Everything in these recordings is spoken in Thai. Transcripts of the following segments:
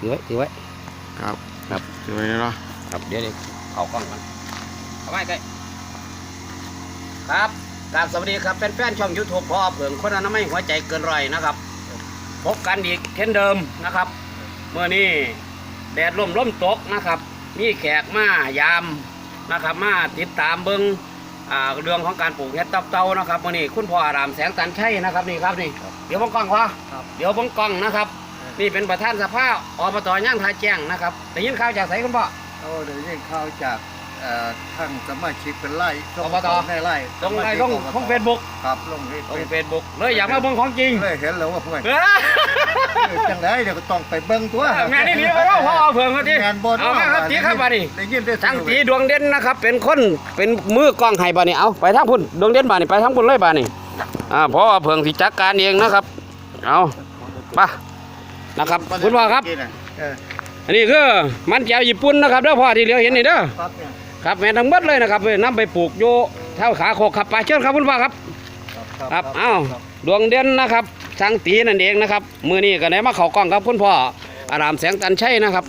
ถือไว้ถือไว้ ครับครับสวยเนาะครับเดี๋ยวเดี๋ยวเอากล้องมันเอาไว้ใกล้ครับกราบสวัสดีครับแฟนๆช่องยูทูบพ่อเผิงคนอนามัยหัวใจเกินร้อยนะครับ พบกันอีกเช่นเดิมนะครับ เมื่อนี้แดดร่มร่มตกนะครับ มีแขกมายามนะครับ มาติดตามเบิงอ่าเรื่องของการปลูกเห็ดตับเตานะครับมื่อนี้คุณพ่ออารามแสงตันชัยนะครับนี่ครับนี่ เดี๋ยวบังกล้องพ่อเดี๋ยวบังกล้องนะครับ นี่เป็นประธานสภาอบตย่างทาแจ้งนะครับแต่ยินข่าวจากไสคุณพ่อ โอ้เดี๋ยวยินข่าวจากเอ่อท่านสมาชิกเป็นไล่อบตในไล่ลงในลงสมาชิกของเฟซบุ๊กครับลงลงเฟซเฟซบุ๊กเลยอยากมาเบิ่งของจริงเลยเห็นแล้วว่าเพื่อนเออจังไรเดี๋ยวก็ต้องไปเบิ่งตัวแม่นี่ดีไปแล้วพ่อเอาเพิ่งเขาทีงานบนเอามาครับตีครับบานี่ได้ยินได้ทั้งตีดวงเด่นนะครับ เป็นคนเป็นมือกล้องให้บานี่เอาไปทางพุ่นดวงเด่นบานี่ไปทางพุ่นเลยบานี่อ่าเพราะว่าเพิ่งสิจัดการเองนะครับเอาไป นะครับคุณพ่อครับ เอออันนี้คือมันแก้วญี่ปุ่นนะครับเด้อพ่อที่เหลียวเห็นนี่เด้อครับเนี่ยครับแม่นทั้งหมดเลยนะครับนำไปปลูกโยเท่าขาโคกครับไปเชิญครับคุณพ่อครับ ครับเอ้าดวงเด่นนะครับช่างตีนั่นเองนะครับ มือนี้ก็ได้มาเข้ากล้องครับคุณพ่ออารามแสงตันชัยนะครับ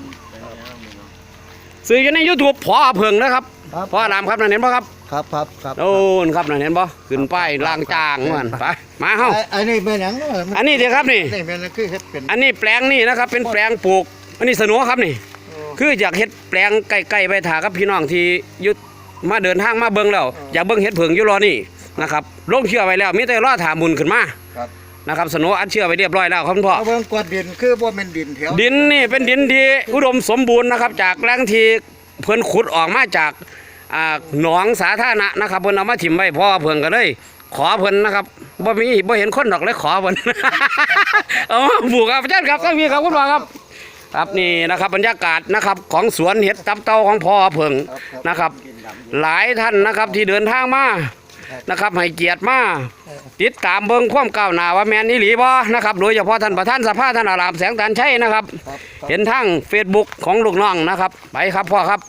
สื่ออยู่ในยูทูบพอเพิงนะครับครับ พ่ออารามครับนั่นเห็นป่ะครับ ครับครับครับโอ้นครับนั่นเห็นป่ะขึ้นป้ายล่างจางมันไปมาเฮ้าไอ้ไอ้นี่เป็นหยังเะมัอันนี้เดี๋ยวครับนี่นี่เป็นคือเฮ็ดเป็นอันนี้แปลงนี่นะครับ เป็นแปลงปลูก อันนี้สนุครับนี่ คืออยากเฮ็ดแปลงใกล้ๆไปถากับพี่น้องที่อยุดมาเดินทางมาเบิ่งแล้วอยากเบิ่งเฮ็ดเผิงอยู่รอนี่นะครับลงเชื่อไว้แล้วมีแต่รอถามุนขึ้นมาครับนะครับสนุอัดเชื่อไว้เรียบร้อยแล้วครับคุณพ่อเอาเบิ่งกวาดดินคือบ่แม่นดินแถวดินนี่เป็นดินที่อุดมสมบูรณ์นะครับ จากแหล่งที่เพิ่นขุดออกมาจาก อ่าหนองสาธารณะนะครับเพิ่นเอามาถิ่มไว้พ่อเพิ่นก็เลยขอเพิ่นนะครับบ่มีบ่เห็นคนดอกเลยขอเพิ่น เอามาปลูกครับอาจารย์ครับก็มีครับคุณพ่อครับ ครับนี่นะครับบรรยากาศนะครับของสวนเห็ดตับเต้าของพ่อเพิ่งนะครับ หลายท่านนะครับที่เดินทางมา นะครับให้เกียรติมาติดตามเบิ่งความก้าวหน้าว่าแมนอีหลีบ่นะครับโดยเฉพาะท่านประธานสภาท่านอารามแสงตันชัยนะครับครับเห็นทางเฟซบุ๊กของลูกน้องนะครับไปครับพ่อครับ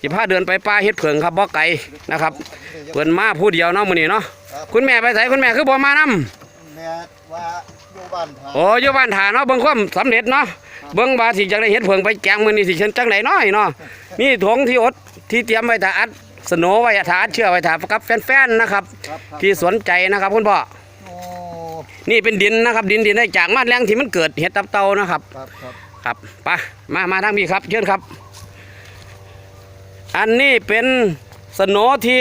สิพาเดินไปป่าเฮ็ดเผิงครับบ่ไกลนะครับเพิ่นมาผู้เดียวเนาะมื้อนี้เนาะคุณแม่ไปไสคุณแม่คือบ่มานํแม่ว่าอยู่บ้านทางโอ้อยู่บ้านฐานเนาะเบิ่งความสำเร็จเนาะเบิ่งว่าสิจังได้เฮ็ดเผิงไปแกงมื้อนี้สิเชิญจังไดน้อยเนาะมีถุงที่อดที่เตรียมไว้ถ้าอัด สโนไว้ถ้าอัดเชื่อไว้ถ้ากับแฟนๆนะครับครับครับ ที่สนใจนะครับคุณพ่อโอ้นี่เป็นดินนะครับ ดินดินได้จากมาแรงที่มันเกิดเห็ดตับเตานะครับ ครับครับครับไปมามาทางนี้ครับเชิญครับ อันนี้เป็นสโหนที่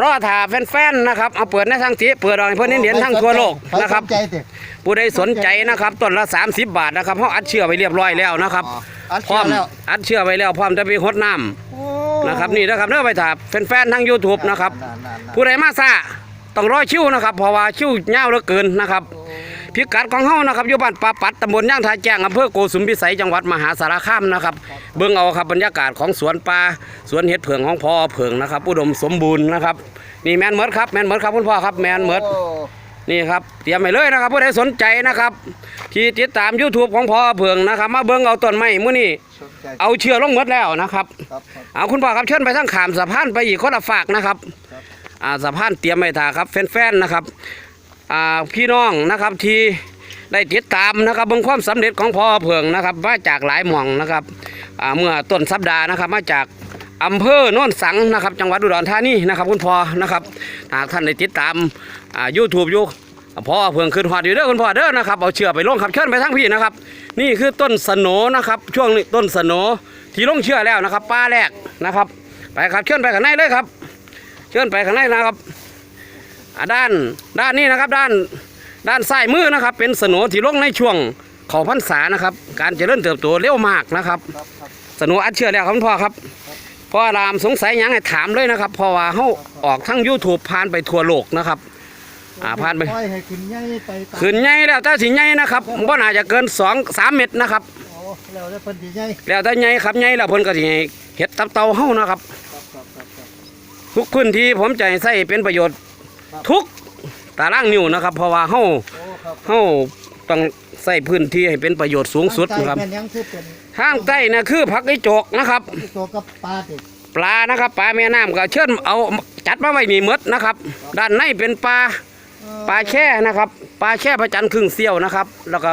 รอถาแฟนๆนะครับเอาเปิดในทางทีเปิดออกให้เพื่อนเห็นทั้งทั่วโลกนะครับใสใจติผู้ใดสนใจนะครับต้นละ 30 บาทนะครับเขาอัดเชื่อไว้เรียบร้อยแล้วนะครับอ๋ออัดพร้อมเชื่อแล้วอัดเชื่อไว้แล้วพร้อมจะไปหดน้โอ้ำ นะครับนี่นะครับเนื้อไปถาแฟนๆทั้ง YouTube นะครับนั่นๆๆผู้ใดมาซาต้องรอคิวนะครับเพราะว่าคิวยาวเหลือเกินนะครับพิกัดของเฮานะครับอยู่บ้านปาปัดตำบลย่างทาแจ้งอำเภอโกสุมพิสัยจังหวัดมหาสารคามนะครับ เบิ่งเอาครับบรรยากาศของสวนปลาสวนเห็ดเผืองของพ่อเผืองนะครับ อุดมสมบูรณ์นะครับนี่แมนเมิดครับแมนเมิดครับคุณพ่อครับแมนเมิดโอ้ นี่ครับเตรียมไปเลยนะครับผู้ใดสนใจนะครับ ที่ติดตาม YouTube ของพ่อเผืองนะครับ มาเบิ่งเอาต้นไม้มื้อนี้สนใจเอาเชือกลงหมดแล้วนะครับครับครับเอาคุณพ่อครับเชิญไปทางขามสะพานไปอีกคนละฝากนะครับครับอ่าสะพานเตรียมไว้ท่าครับแฟนๆนะครับอ่าพี่น้องนะครับที่ได้ติดตามนะครับเบิ่งความสำเร็จของพ่อเพิงนะครับมาจากหลายหม่องนะครับอ่าเมื่อต้นสัปดาห์นะครับ มาจากอำเภอโน่นสังนะครับ จังหวัดอุดรธานีนะครับ คุณพ่อนะครับหากท่านได้ติดตาม อ่ายูทูบอยู่พ่อเพิงขึ้นฮอดอยู่เด้อคุณพ่อเด้อนะครับเอาเชือกไปลงครับเชิญไปทั้งพี่นะครับ นี่คือต้นสนนะครับ ช่วงนี้ต้นสนที่ลงเชือกแล้วนะครับ ป้าแรกนะครับ ไปครับเชิญไปข้างในเลยครับเชิญไปข้างในนะครับด้านด้านนี้นะครับด้านด้านซ้ายมือนะครับ เป็นสนที่ลงในช่วงเขาพรรษานะครับ การเจริญเติบโตเร็วมากนะครับสนอัดเชื่อแล้วครับคุณพ่อครับพ่อรามสงสัยยังให้ถามเลยนะครับเพราะว่าเขาออกทั้ง YouTube ผ่านไปทั่วโลกนะครับ อ่าผ่านไป ปล่อยให้ขึ้นใหญ่ไปตามขึ้นใหญ่แล้วแต่สิใหญ่นะครับบ่น่าจะเกิน2 3เมตรนะครับ โอ้แล้วได้เพิ่นสิใหญ่แล้วแต่ใหญ่ครับใหญ่แล้วเพิ่นก็สิให้เฮ็ดตับเตาเฮานะครับ ครับครับครับครับ ทุกพื้นที่ผมจะให้ใส่เป็นประโยชน์ ครับ ทุกตารางนิ้วนะครับ เพราะว่าเฮาโอ้ครับเฮาต้องใส่พื้นที่ให้เป็นประโยชน์สูงสุดนะครับทางใต้แม่นยังคือเป็นทางใต้นะคือผักไอโจกนะครับตัวกับปลาติปลานะครับปลาแม่น้ำก็เชิญเอาจัดมาไว้นี่หมดนะครับ ด้านในเป็นปลา ปลาแช่นะครับ ปลาแช่พระจันทร์ครึ่งเสี้ยวนะครับ แล้วก็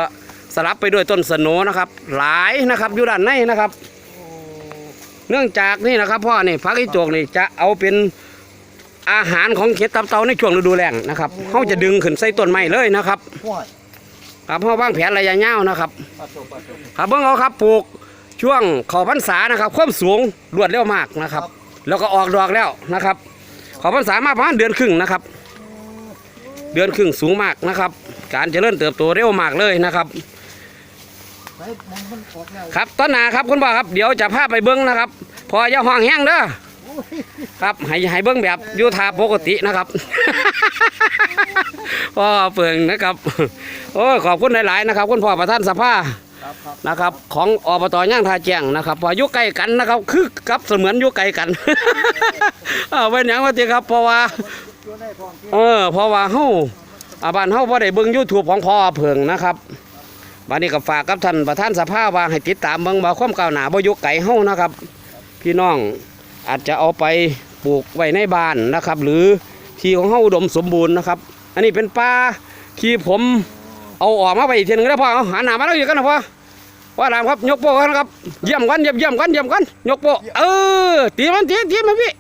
สลับไปด้วยต้นสโนนะครับ หลายนะครับอยู่ด้านในนะครับ เนื่องจากนี่นะครับพ่อนี่พักอีโจกนี่จะเอาเป็นอาหารของเห็ดตับเตาในช่วงฤดูแล้งนะครับเขาจะดึงขึ้นใส่ต้นไม้เลยนะครับครับเขาวางแผนระยะยาวนะครับ ครับเบิ่งเอาครับปลูกช่วงขาพรรษานะครับความสูงรวดเร็วมากนะครับ แล้วก็ออกดอกแล้วนะครับขาพรรษามาประมาณเดือนครึ่งนะครับ เดือนครึ่งสูงมากนะครับ การเจริญเติบโตเร็วมากเลยนะครับ ครับต้นนาครับคุณพ่อครับเดี๋ยวจะพาไปเบิ้งนะครับ พออย่าห้องแห้งเด้อครับให้ให้เบิ้งแบบยูทาปกตินะครับพ่อเปิงนะครับโอ้ขอบคุณหลายๆนะครับ คุณพ่อประธานสภานะครับของอบตย่างทาแจ้งนะครับพออยู่ใกล้กันนะครับ คือกับเสมือนอยู่ไกลกันเอาไว้หยังว่าติครับเพราะว่า ตัวได้พอมที่เออเพราะว่าเฮาอาบ้านเฮาบ่ได้เบิ่ง YouTube ของพ่อเพิงนะครับบัดนี้ก็ฝากกับท่านประธานสภาว่าให้ติดตามเบิ่งว่าความก้าวหน้าบ่อยู่ไกลเฮานะครับ พี่น้องอาจจะเอาไปปลูกไว้ในบ้านนะครับ หรือที่ของเฮาอุดมสมบูรณ์นะครับ อันนี้เป็นป่าที่ผมเอาออกมาไปอีกทีหนึงแล้วพ่อเอาหาหนามาแล้วอยู่กันนะพ่อว่าลามครับยกโป้กันนะครับเยี่ยมกันเยี่ยมเยี่ยมกันเยี่ยมกันยกโป้เออตีมันตีตีมันพี่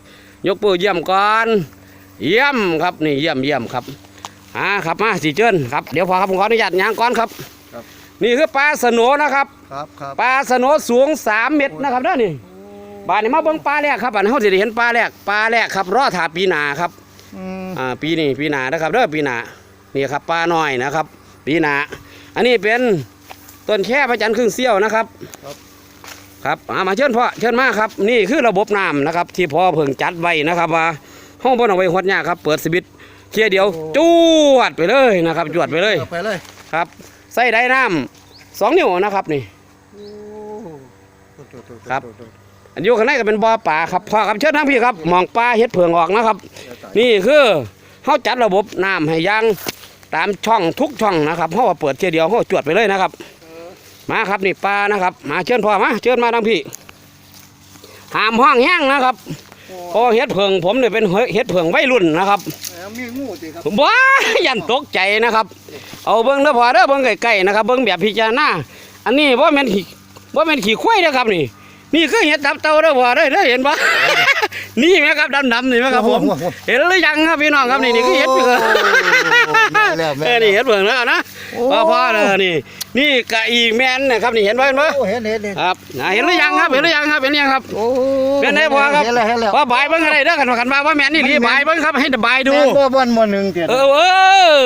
ยกโป้เยี่ยมก่อน เยี่ยมครับนี่เยี่ยมเยี่ยมครับอ่าครับมาสีเจิ้นครับเดี๋ยวพอครับผมขออนุญาตยางก่อนครับ นี่คือปลาสโหนนะครับครับครับปลาสโหนสูง3เมตรนะครับเด้อนี่บานนี้มาเบิ่งปลาแรกครับอันเขาจะได้เห็นปลาแรกปลาแรกครับรอถาปีหนาครับอืมอ่าปีนี้ปีหนานะครับเด้อปีหนานี่ครับปลาน้อยนะครับ ปีหนาอันนี้เป็นต้นแค่พระจันทร์ครึ่งเสี้ยวนะครับครับอ่ามาเชิญพ่อเชิญมาครับ นี่คือระบบน้ำนะครับ ที่พ่อเพิ่งจัดไว้นะครับว่า ห้องบนเอาไว้หดยากครับ เปิดสวิตช์เทียเดียวจวดไปเลยนะครับจวดไปเลยอาไปเลยครับใส่ได้น้ำสองนิ้วนะครับนี่โอ้โตโตโตโตครับโตโตอันอยู่ข้างในก็เป็นบ่อป่าครับพ่อครับเชิญทั้งพี่ครับมองปลาเฮ็ดเผืองออกนะครับเดี๋ยวตายนี่คือเขาจัดระบบน้ำให้อยังตามช่องทุกช่องนะครับเขาว่าเปิดเทียเดียวเขาจวดไปเลยนะครับ มาครับนี่ปลานะครับ มาเชิญพ่อมาเชิญมาทั้งพี่หามห้องแห้งนะครับ เพราะเฮ็ดเผืองผมเนี่ยเป็นเฮ็ดเผืองวัยรุ่นนะครับเอ้ามีงูสิครับว้ายันตกใจนะครับ เอาเบิ้งเด้อพอเด้อเบิ้งใกล้ๆนะครับ เบิ้งแบบพิจารณาอันนี้ว่าแม่นขี้ว่าแม่นขี้ควายนะครับนี่ นี่คือเห็ดตับเต่าเด้อพอเด้อเด้อเห็นปะ นี่ไหมครับดำๆนี่ไหมครับผมโอ้โหเห็นหรือยังครับพี่น้องครับนี่นี่คือเห็ดเผือกแม่แล้วแม่เออนี่เห็ดเผือกแล้วนะโอ้พ่อพ่อเด้อนี่นี่กะอีกแม่นนะครับนี่เห็นไหมเห็นปะโอ้เห็นเห็นเห็นครับอ่าเห็นหรือยังครับเห็นหรือยังครับเห็นหรือยังครับโอ้เป็นไงพอครับเห็นแล้วเห็นแล้วว่าบายเบิ้งอะไรเด้อกันว่ากันมาว่าแม่นนี่นี่บายเบิ้งครับให้บายดูแม่นบ่บ่อนหมอหนึ่งเตียนเออเอ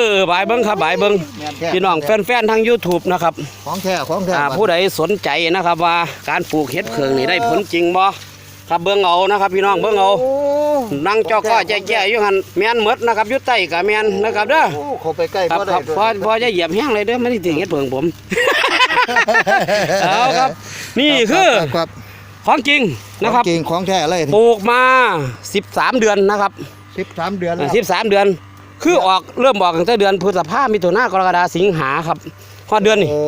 อบายเบิ้งครับบายเบิ้งแม่นแท้พี่น้องแฟนๆทาง YouTube นะครับของแท้ของแท้อ่าผู้ใดสนใจนะครับว่าการปลูกเห็ดเพิงนี่ได้ผลจริงบ่ ครับเบิ่งเอานะครับ พี่น้องเบิ่งเอาโอ้นั่งจอกก็แจ๊ๆอยู่หันแม่นหมดนะครับอยู่ใต้ก็แม่นนะครับเด้อโอ้เขาไปใกล้ครับบ่คได้รับพอพอจะเหยียบแห้งเลยเด้อไม่ได้ถึงเห็ดเพิงผมเอาครับ นี่คือครับของจริงนะครับของจริงของแท้เลยปลูกมา 13 เดือนนะครับ 13 เดือนแล้ว13 เดือน คือออกเริ่มออกตั้งแต่เดือนพฤษภามิถุนากรกฎาสิงหาครับพอเดือนนี่โอ้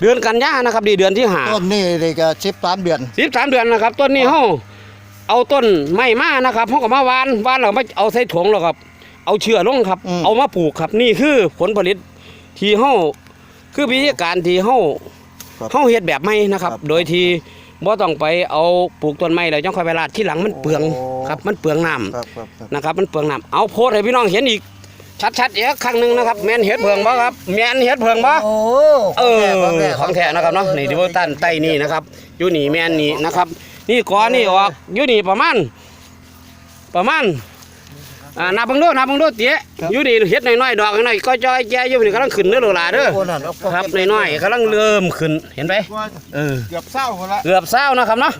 เดือนกันยานะครับดีเดือนที่หาต้นนี่นี่ก็13เดือนสิบสามเดือนนะครับต้นนี้เฮา เอาต้นไม้มานะครับเฮาก็มาวานวานแล้วก็มาเอาใส่ถุงแล้วครับ เอาเชือกลงครับเอามาปลูกครับ นี่คือผลผลิตที่เฮาคือวิธีการที่เฮาเฮาเฮ็ดแบบใหม่นะครับโดยที่บ่ต้องไปเอาปลูกต้นไม้แล้วจังค่อยไปลาดที่หลังมันเปลืองครับ มันเปลืองน้ำ ครับครับครับ นะครับมันเปลืองน้ำเอาโพสต์ให้พี่น้องเห็นอีก ชัดๆอีกครั้งหนึงนะครับแม่นเฮ็ดเพิงบ่ครับแม่นเฮ็ดเพิงบ่โอ้เออของแท้ของแท้นะครับเนาะนี่ดิวตันใต้นี่นะครับอยู่นี่แม่นนี่นะครับ นี่ก้อนนี่ออกอยู่นี่ประมาณประมาณอ่านับเบังดูนับเบังดูเตี้ยอยู่นี่เฮ็ดน้อยๆดอกน้อยๆก็จอยแก่อยู่นี่กำลังขึ้นเด้อลูกหลานเด้อโนั่นเอาครับน้อยๆกำลังเริ่มขึ้นเห็นไหมเออเกือบเศร้าคนละเกือบเศร้านะครับเนาะ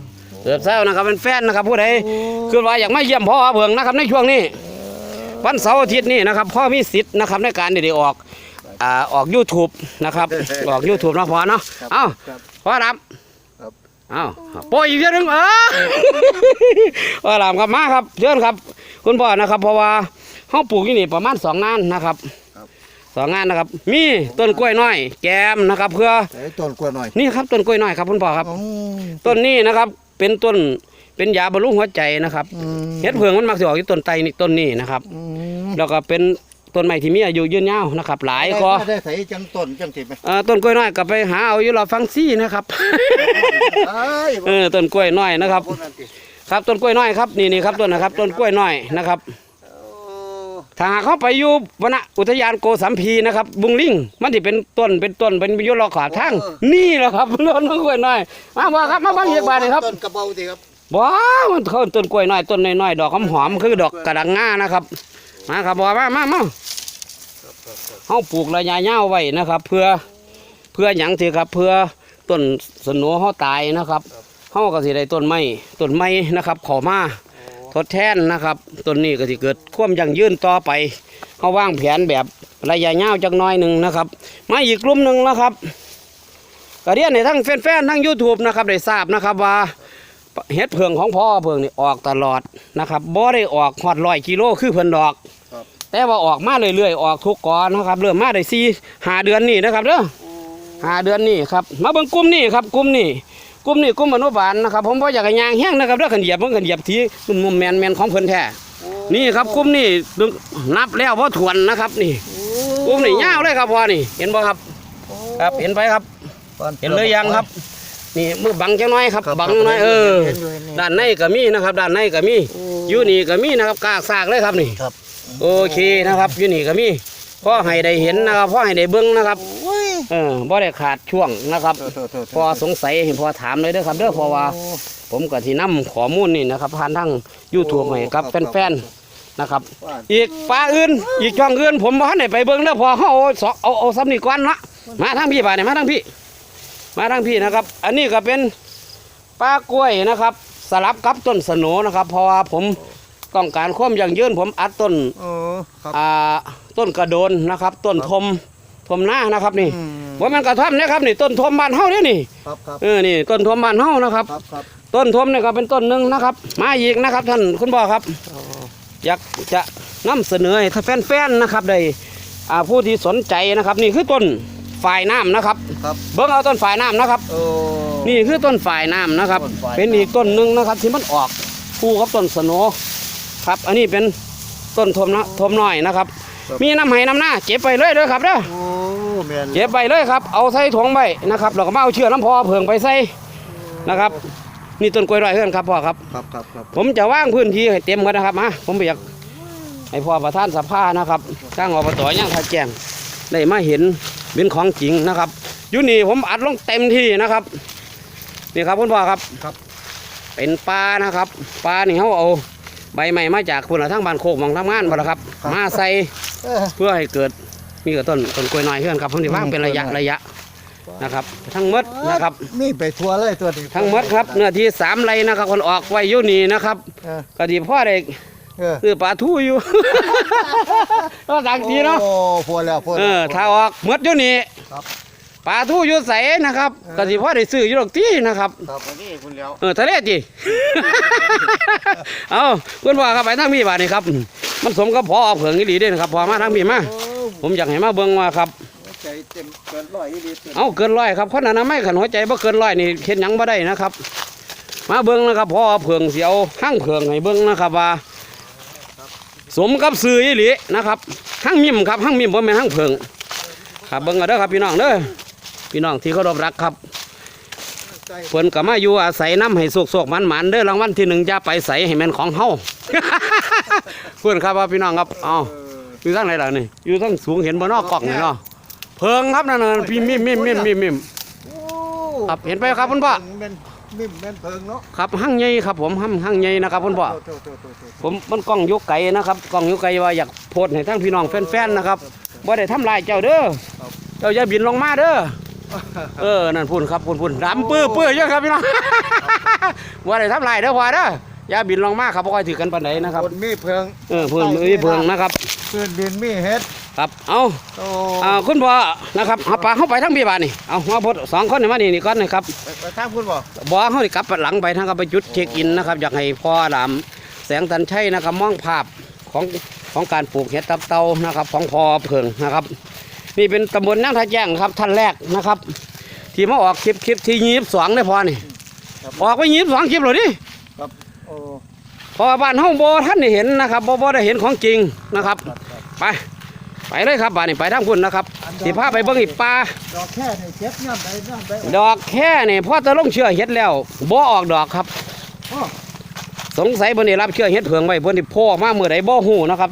เกือบเศร้านะครับเป็นแฟนนะครับผู้ใดคือว่าอยากมาเยี่ยมพ่อเพิงนะครับในช่วงนี้วันเสาร์อาทิตย์นี่นะครับพ่อมีสิทธิ์นะครับในการที่ได้ออกอ่าออก YouTube นะครับออก YouTube เนาะพ่อเนาะเอ้าครับพ่อรครับำเอ้าโปรยอีกเยอะนึงเออพ่อรำครับมาครับเชิญครับ คุณพ่อนะครับ เพราะว่าห้องปลูกที่นี่ประมาณสองงานนะครับครับสองงานนะครับ มีต้นกล้วยน้อย แกมนะครับ เพื่อไอ้ต้นกล้วยหน่อยนี่ครับต้นกล้วยน้อยครับคุณพ่อครับอืมต้นนี้นะครับเป็นต้นเป็นยาบำรุงหัวใจนะครับอืมเห็ดเผืองมันมักจะออกที่ต้นไตนี่ต้นนี้นะครับอืมแล้วก็เป็น ต้นไม้ที่มีอายุยืนยาวนะครับหลายก็ได้ใส่จังต้นจังสิไหมเอ่อต้นกล้วยน้อยก็ไปหาเอาอยู่รอฟังซี่นะครับเอ้ยเออต้นกล้วยน้อยนะครับพวกนั้นสิครับต้นกล้วยน้อยครับนี่นี่ครับต้นนะครับต้นกล้วยน้อยนะครับโอ้ถ้าหากเข้าไปอยู่วนอุทยานโกสัมพีนะครับ บุงลิงมันที่เป็นต้นเป็นต้นเป็นอยุรอขวางทางนี่แหละครับต้นกล้วยน้อยมาบ่ครับมาบ้างเรียกบาดเลยครับต้นกระเบาสิครับว้าวมันเขาต้นกล้วยน้อยต้นน้อยๆดอกหอมๆคือดอกกระดังงานะครับ มาครับบ่มามามาเฮาปลูกระยะยาวไว้นะครับ เพื่อเพื่อหยังสิครับ เพื่อต้นสนโหนเฮาตายนะครับเฮาก็สิได้ต้นไม้ต้นไม้นะครับเขอมาทดแทนนะครับต้นนี้ก็สิเกิดความยั่งยืนต่อไปเฮาวางแผนแบบระยะยาวจักหน้อยหนึ่งนะครับมาอีกกลุ่มหนึ่งนะครับก็เรียนให้ทั้งแฟนๆทั้ง YouTube นะครับได้ทราบนะครับว่าเห็ดเพิงของพ่อเพิงนี่ออกตลอดนะครับบ่ได้ออกฮอดร้อยกิโลคือเพิ่นดอกครับ แต่ว่าออกมาเรื่อยๆออกทุกกอนนะครับ เริ่มมาได้สี่หาเดือนนี่นะครับเด้อหาเดือนนี่ครับมาเบิ่งกลุ่มนี่ครับกลุ่มนี่กลุ่มนี่กลุ่มอนุบาลนะครับ ผมบ่อยากให้ยางแห้งนะครับเด้อขันเหยียบมันขันเหยียบทีมุมๆแมนแมนๆของเพิ่นแท้นี่ครับกลุ่มนี่นับแล้วบ่ถ้วนนะครับนี่กลุ่มนี่ยาวเลยครับพ่อนี่ เห็นบ่ครับ ครับเห็นไปครับ เห็นเลยยังครับนี่มือบังจังน้อยครับครับบังน้อยเออเห็นอยู่เห็นอยู่ด้านในก็มีนะครับ ด้านในก็มีอยู่นี่ก็มีนะครับกากซากเลยครับนี่ครับ โอเคนะครับอยู่นี่ก็มีพ่อให้ได้เห็นนะครับพ่อให้ได้เบิ้งนะครับโอ้ยเออบ่ได้ขาดช่วงนะครับโทษโทษโทษพอสงสัยเห็นพอถามเลยเด้อครับเด้อเพราะว่าโอ้ผมก็ที่นำข้อมูลนี่นะครับผ่านทาง YouTube ให้กับครับแฟนๆนะครับว่าอีกปลาอื่น อีกช่องอื่น ผมบ่ทันได้ไปเบิ่งเด้อพอเฮาเอาสอเอาเอาซ้ำนี่ก่อนเนาะมาทางพี่บาดนี่มาทางพี่ มาทางพี่นะครับ อันนี้ก็เป็นปลากล้วยนะครับ สลับกับต้นสโหนนะครับ เพราะว่าผม ต้องการความยั่งยืนผมอัดต้นโอ้ครับ อ่าต้นกระโดนนะครับ ต้นทมทมหน้านะครับนี่อืม ว่ามันกระท่อมนะครับนี่ต้นทมบ้านเฮาเนี่ยนี่ครับครับเออนี่ต้นทมบ้านเฮานะครับ ครับครับต้นทมเนี่ยก็เป็นต้นหนึ่งนะครับ มาอีกนะครับ ท่านคุณพ่อครับ โอ้อยากจะนำเสนอให้ท่านแฟนๆนะครับได้อ่าผู้ที่สนใจนะครับ นี่คือต้นฝ่ายน้ำนะครับ ครับเบิ้งเอาต้นฝ่ายน้ำนะครับ โอ้ นี่คือต้นฝ่ายน้ำนะครับ ต้นฝ่ายน้ำ เป็นอีกต้นหนึ่งนะครับที่มันออกคู่กับต้นสโหน ครับ อันนี้เป็นต้นทมนะทมน้อยนะครับมีน้ำไหน้ำหน้าเก็บไปเลยเลยครับเด้อ โอ้แมนเก็บไปเลยครับ เอาใส่ถุงไปนะครับแล้วก็มาเอาเชือกน้ำพอเพิงไปใส่นะครับ นี่ต้นกล้วยร้อยเฮือนครับพ่อครับ ครับครับครับผมจะว่างพื้นที่ให้เต็มกันนะครับมาผมอยากให้พ่อประธานสภานะครับสร้างอบตย่างท่าแจ้งได้มาเห็นเป็นของจริงนะครับอยู่นี่ผมอัดลงเต็มที่นะครับ นี่ครับคุณพ่อครับ ครับ เป็นปลานะครับปลานี่เขาเอา ใบไม้มาจากคุณทั้งบ้านโคกหมองทำงานบ่ละครับ มาใส่เอ้อเพื่อให้เกิดมีกระต้นต้นกล้วยน้อยเพื่อนครับผมที่ว่างเป็นระยะระยะนะครับ ทั้งหมดนะครับนี่ไปทัวร์เลยตัวนี้ทั้งหมดครับเนื้อที่สามไรนะครับคนออกไว้อยู่นี่นะครับเออก็ดีพ่อได้เออคือปลาทูอยู่ก็ดังทีเนาะโอ้พัวแล้วพัวเอแล้วอถ้าออกหมดอยู่นี่ครับ ปลาทูอยู่ใสนะครับก็ดีพ่อได้ซื้ออยู่ดอกตีนะครับครับอันนี้คุณแล้วเออทะเลจี เอาคุณพ่อครับไปทางพี่บาทนี่ครับ มันสมกับพอเผืองอีหลีเด้นะครับพอมาทางพี่มาโอ้ผมอยากให้มาเบิ่งว่าครับหัวใจเต็มเกินร้อยอีหลีเต็มเอาเกินร้อยครับคนอนามัยขันหัวใจบ่เกินร้อยนี่เห็นหยังบ่ได้นะครับ มาเบิ่งนะครับพ่อเผืองเสียวห้างเผืองให้เบิ่งนะครับว่าสมกับซื้ออีหลีนะครับห้างมิมครับห้างมิมบ่แม่นห้างเผืองครับเบิ่งเอาเด้อครับพี่น้องเด้อ พี่น้องที่เคารพรักครับใจเพิ่นก็มาอยู่อาศัยน้ำให้สุกๆมันๆเด้อรางวัลที่หนึ่งจะไปใส่ให้แม่นของเฮา เพื่อนครับว่าพี่น้องครับเอาเอออยู่ทางไหนล่ะนี่อยู่ทางสูงเห็นบ่เนอกกล่องนี่เนาะเพิงครับนั่นน่ะพี่มิมมิมมิมมิมมิมโอ้ครับเห็นไปครับคุณพ่อแม่นมิ่มแม่นเพิงเนาะครับห้างใหญ่ครับผมห้างห้างใหญ่นะครับคุณพ่อโทษโทษโทษโทษโทษผมมันกล้องยกไก่นะครับกล้องยกไก่ว่าอยากโพสต์ให้ทั้งพี่น้องแฟนๆนะครับบ่ได้ทำลายเจ้าเด้อเจ้าอย่าบินลงมาเด้อ เออ นั่นพุ่นครับพุ่นพุ่นดำปื้อปื้อเยอะครับพี่น้องบ่ได้ทำลายเด้อพ่อเด้ออย่าบินลงมาครับบ่ค่อยถือกันปานใดนะครับคนมีเพิงเออพุ่นมีเพิงนะครับพื้นดินมีเฮ็ดครับเอาโอ้อ่าคุณพ่อนะครับเอาปลาเข้าไปทั้งพี่บ้านนี่เอามาพดสองคนนี่มานี่นี่ก่อนนะครับไปไปทางคุณบ่บ่เฮานี่กลับหลังไปทางก็ไปจุดเช็คอินนะครับอยากให้พ่อดำแสงตันชัยนะครับมองภาพของของการปลูกเห็ดตับเตานะครับ ของพ่อเพิงนะครับ นี่เป็นตำบลนั่งท่าแจ้งครับท่านแรกนะครับ ที่มาออกคลิปคลิปที่ยีบสองได้พอนี่ครับออกไปยีบสองคลิปเลยดิครับโอ้เพอบ้านห้องโบท่านได้เห็นนะครับโบโบได้เห็นของจริงนะครับครับครับไปไปเลยครับบ้านนี้ไปทางพุ่นนะครับสิพาไปเบิ่งอีกปลาดอกแค่นี่เก็บย่ำไปย่ำไปดอกแค่นี่พอจะลงเชื่อเฮ็ดแล้วบ่ออกดอกครับโอ้ สงสัยเพิ่นได้รับเชื่อเฮ็ดเผืองไว้เพิ่นสิโพ่ออกมาเมื่อใดบ่ฮู้นะครับ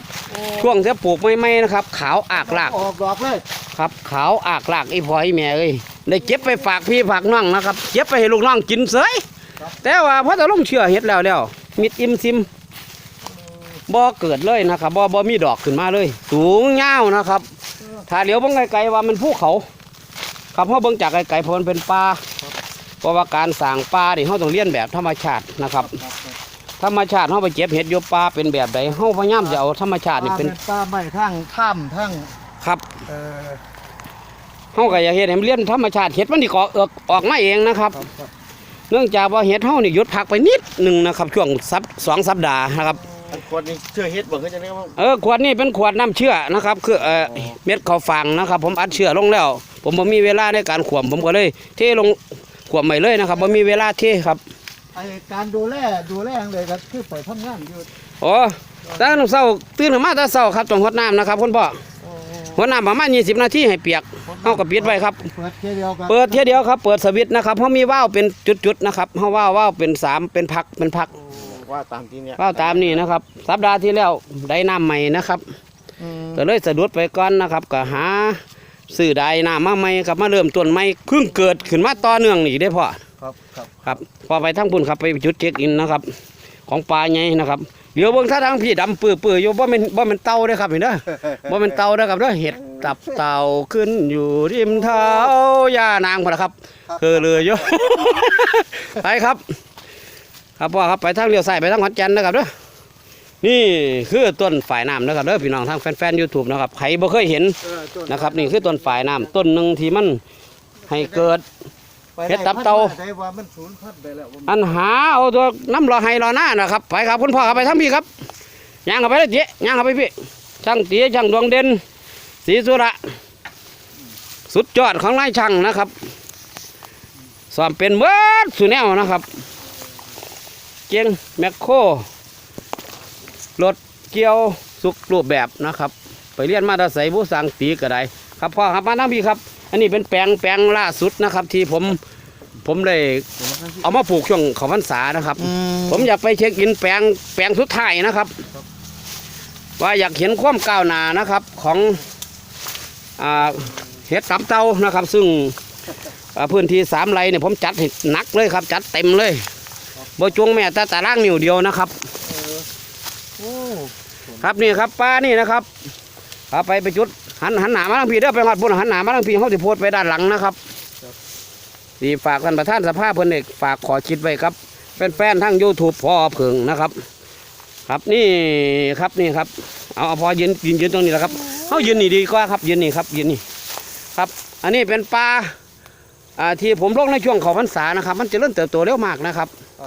ช่วงที่ปลูกใหม่ๆนะครับ ขาวอากลากออกดอกเลยครับ ขาวอากลากอีพออีแม่เอ้ยได้เก็บไปฝากพี่ฝากน้องนะครับเก็บไปให้ลูกน้องกินเสยแต่ว่าพอจะลงเชื่อเฮ็ดแล้วแล้วมิดอิ่มซิมบ่เกิดเลยนะครับบ่บ่มีดอกขึ้นมาเลย สูงยาวนะครับถ้าเหลียวเบิ่งไกลๆว่ามันภูเขาครับเพราะเบิ่งจากไกลๆเพราะมันเป็นป่าเพราะว่าการสร้างป่านี่เฮาต้องเรียนแบบธรรมชาตินะครับ ธรรมชาติเฮาไปเก็บเห็ดอยู่ป่าเป็นแบบใดเฮาพยายามจะเอาธรรมชาตินี่เป็นป้าไม้ทั้งถ้ำทั้งครับเอ่อเฮาก็อยากเฮ็ดให้มันเรียนธรรมชาติเห็ดมันนี่ก็ออกออกมาเองนะครับ ครับครับเนื่องจากว่าเห็ดเฮานี่หยุดพักไปนิดหนึ่งนะครับช่วงสัปสองสัปดาห์นะครับอันคนนี้เชื่อเฮ็ดบอกเขาจะได้ว่าเออขวดนี้เป็นขวดน้ำเชื่อนะครับคือเอ่อเม็ดข้าวฟังนะครับ ผมอัดเชื่อลงแล้ว ผมบ่มีเวลาในการขวมผมก็เลย เทลงขวมใหม่เลยนะครับบ่มีเวลาเทครับ ไอการดูแลดูแลอย่างเลยครับคือไปทำงานอยู่โอ้แต่เช้าตื่นขึ้นมาแต่เช้าครับต้องหดน้ำนะครับคุณพ่อโอ้หดน้ำประมาณ20 นาทีให้เปียกเฮาก็ปิดไว้ครับ เปิดแค่เดียวกันเปิดเทียเดียวครับเปิดสวิตช์นะครับเพราะมีว่าวเป็นจุดๆนะครับเฮาว่าวว่าวเป็นสามเป็นพักเป็นพักว่าตามที่เนี่ยว่าวตามนี่นะครับ สัปดาห์ที่แล้วได้น้ำใหม่นะครับอืมก็เลยสะดุดไปก่อนนะครับก็หาซื้อได้น้ำมาใหม่ครับมาเริ่มต้นใหม่เพิ่งเกิดขึ้นมาต่อเนื่องนี่ได้พอ ครับครับครับพอไปทั้งพุ่นครับไปจุดเช็คอินนะครับ ของปลาใหญ่นะครับเดี๋ยวเบิ่งท่าทางพี่ดำปื้อๆอยู่บ่แม่นบ่แม่นเต่าเด้อครับนี่เด้อบ่เป็นเตาเด้อครับเด้อเห็ดตับเต่าขึ้นอยู่ริมเท้าย่านางพอนะครับคือเลยโยไปครับ ครับพ่อครับไปทางเลี้ยวซ้ายไปทางขอนแก่นนะครับเด้อนี่คือต้นฝ่ายน้ำนะครับเด้อพี่น้องทางแฟนๆ YouTube นะครับใครบ่เคยเห็นเออต้นนะครับ นี่คือต้นฝ่ายน้ำต้นหนึ่งที่มันให้เกิดไป เฮ็ดตับเตาได้ว่ามันสูญพันธุ์ไปแล้วว่ามันอันหาเอาตัวน้ำรอให้รอหน้านะครับไปครับคุณพ่อครับไปทั้งพี่ครับย่างเข้าไปเลยเจ๊ย่างเข้าไปพี่ช่างเตี๋ยช่างดวงเด่นสีสุระสุดยอดของนายช่างนะครับสอนเป็นเบิร์ดสุแนวนะครับ เกียงแมคโครรถเกี่ยวสุกรูปแบบนะครับ ไปเรียนมาตาใสผู้สั่งตีก็ได้ครับพ่อครับมาทั้งพี่ครับ อันนี้เป็นแปลงแปลงล่าสุดนะครับ ที่ผมผมได้เอามาปลูกช่วงเขาพรรษานะครับผมอยากไปเช็คอินแปลงแปลงสุดท้ายนะครับ ว่าอยากเห็นความก้าวหน้านะครับของอ่าเห็ดตับเตานะครับ ซึ่งอ่าพื้นที่สามไร่เนี่ยผมจัดให้หนักเลยครับ จัดเต็มเลยบ่จวงแม่แต่ตารางนิ้วเดียวนะครับโอ้ครับนี่ครับป้านี่นะครับ เอาไปไปจุดหันหันหนามาทางพี่เด้อไปหอดบุญหันหนามาทางพี่เขาจะโพดไปด้านหลังนะครับดีฝากท่านประธานสภาเพิ่นเอกฝากขอคิดไว้ครับแฟนๆทั้งยูทูบพอเพิงนะครับ ครับนี่ครับนี่ครับเอาเอาพอยืนยืนยืนตรงนี้แหละครับเขายืนนี่ดีกว่าครับยืนนี่ครับยืนนี่ครับ อันนี้เป็นปลาอ่าที่ผมลงในช่วงเขาพรรษานะครับ มันจะเริ่มเติบโตเร็วมากนะครับอ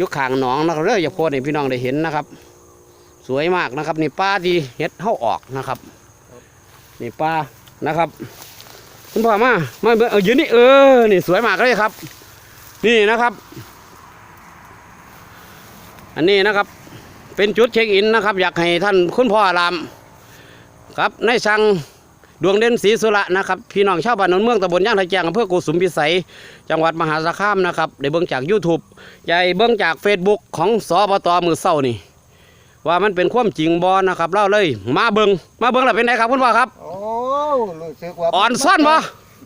ยุคขางหนองนะครับเด้ออย่าโพดให้พี่น้องได้เห็นนะครับ สวยมากนะครับนี่ปลาที่เห็ดเข้าออกนะครับนี่ปลานะครับคุณพ่อมามาเบิ่เอายืนนี่เออนี่สวยมากเลยครับ นี่นะครับ อันนี้นะครับ เป็นจุดเช็คอินนะครับ อยากให้ท่านคุณพ่ออารามครับในสังดวงเด่นศรีสุระนะครับพี่น้องชาวบ้านนนเมืองตำบลย่างไทยแจงอำเภอกุสุมพิสัย จังหวัดมหาสารคามนะครับได้เบิ่งจาก YouTube ใหญ่เบิ่งจาก Facebook ของสอบตมือเศร้านี่ ว่ามันเป็นความจริงบอนะครับเล่าเลย มาเบิงมาเบิงแล้วเป็นไงครับคุณพ่อครับโอ้รู้สึกว่าอ่อนซ่อนบ่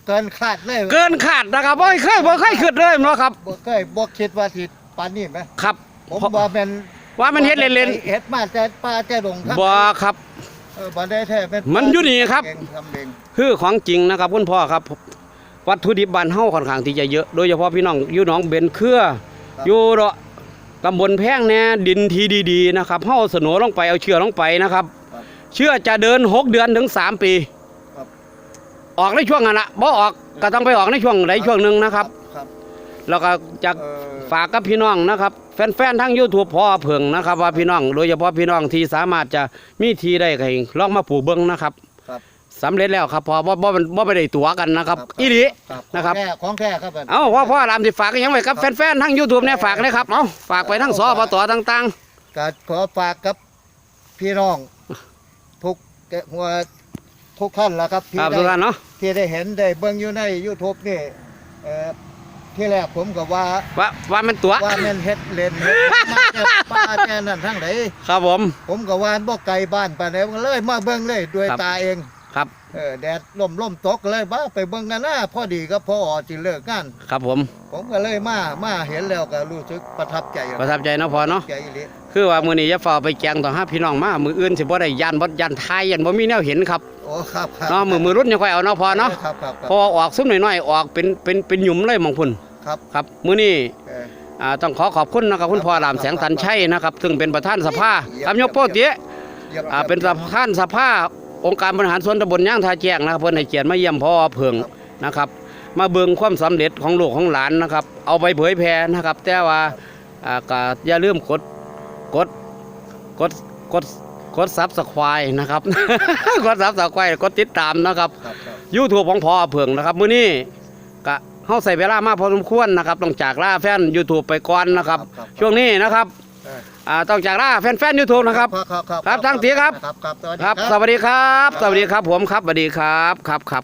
เกินคาดเลยเกินขาดนะครับบ่เคยบ่เคยคิดเลยเนาะครับบ่เคยบ่คิดว่าสิปานนี้ไหมครับผมว่าเป็นว่ามันเฮ็ดเล่นเฮ็ดมาแต่ป่าแต่ดงครับๆบ่ครับเออบ่ได้แท้เป็นมันอยู่นี่ครับเก่งทำเองคือของจริงนะครับคุณพ่อครับ วัตถุดิบบ้านเฮาค่อนข้างที่จะเยอะโดยเฉพาะพี่น้องอยู่หนองเบนเครืออยู่เนาะ ตำบลแพงเนี่ยดินทีดีๆนะครับเฮาเอาสโหนลงไปเอาเชือกลงไปนะครับเชื่อจะเดิน6เดือนถึง3ปีออกในช่วงนั้นละบ่ออกก็ต้องไปออกในช่วงใดช่วงหนึ่งนะครับ ครับแล้วก็จาก เออฝากกับพี่น้องนะครับ แฟนๆทั้ง YouTube พอเพิงนะครับ ว่าพี่น้อง โดยเฉพาะพี่น้องที่สามารถจะมีทีได้ก็ให้ลองมาปลูกเบิ้งนะครับครับ สำเร็จแล้วครับพอบ่บ่บ่บ่ไปได้ตั๋วกันนะครับอีหลีครับนะครับ ของแท้ของแท้ครับอันเอ้าพ่อพ่อรามสิฝากอีหยังไว้กับแฟนๆทั้ง YouTube เนี่ยฝากเลยครับเอ้าฝากไปทั้งสอบตต่างก็ขอฝากกับพี่น้องทุกแกหัวทุกท่านละครับที่ครับได้ทุกท่านเนาะที่ได้เห็นได้เบิ่งอยู่ใน YouTube นี่เอ่อที่แรกผมก็ว่า ว่าว่ามันตัวว่าแม่นเฮ็ดเล่นเฮ็ดมาแต่ป้าแต่นั่นทั้งไหน ครับผม ผมก็ว่าบ่ไกลบ้านปานใดผมก็เลยมาเบิ่งเลยด้วยครับ ตาเอง ครับ เออแดดลมลมตกเลยบ้าไปเบิ่งกันนะพอดีก็พออสิเลิกงานครับผม ผมก็เลยมามาเห็นแล้วก็รู้สึกประทับใจประทับใจเนาะพอเนาะใจอีหลีคือว่ามื้อนี้อย่าฝ่าไปแกงต่อหาพี่น้องมามืออื่นสิบ่ได้ยานบ่ยานทายยันบ่มีแนวเห็นครับโอ้ครับครับเนาะมือมือรุ่นยังค่อยเอาเนาะพอเนาะครับครับครับพอออกซุ้มหน่อยๆออกเป็นเป็นเป็นหยุมเลยหมองพุ่นครับครับมื้อนี้เอออ่าต้องขอขอบคุณนะครับคุณพ่อรามแสงสันชัยนะครับ ซึ่งเป็นประธานสภาครับยกโป้เตี้ยยี่ยมอ่าเป็นประธานสภา องค์การบริหารส่วนตำบลย่างท่าแจ้งนะครับเพิ่นให้เกียรติมาเยี่ยมพ่อเพิงนะครับ มาเบิ่งความสำเร็จของลูกของหลานนะครับ เอาไปเผยแพร่นะครับ แต่ว่าอ่าก็อย่าลืมกดกดกดกดกดซับสไครต์นะครับกดซับสไครต์กดติดตามนะครับครับครับ YouTube ของพ่อเพิงนะครับมื้อนี้ก็เฮาใส่เวลามากพอสมควรนะครับต้องจากลาแฟน YouTube ไปก่อนนะครับครับ ช่วงนี้นะครับเอออ่าต้องจากลาแฟนๆ YouTube นะครับ ครับครับครับทั้งตีครับ ครับครับสวัสดีครับสวัสดีครับ สวัสดีครับผมครับสวัสดีครับ ครับครับ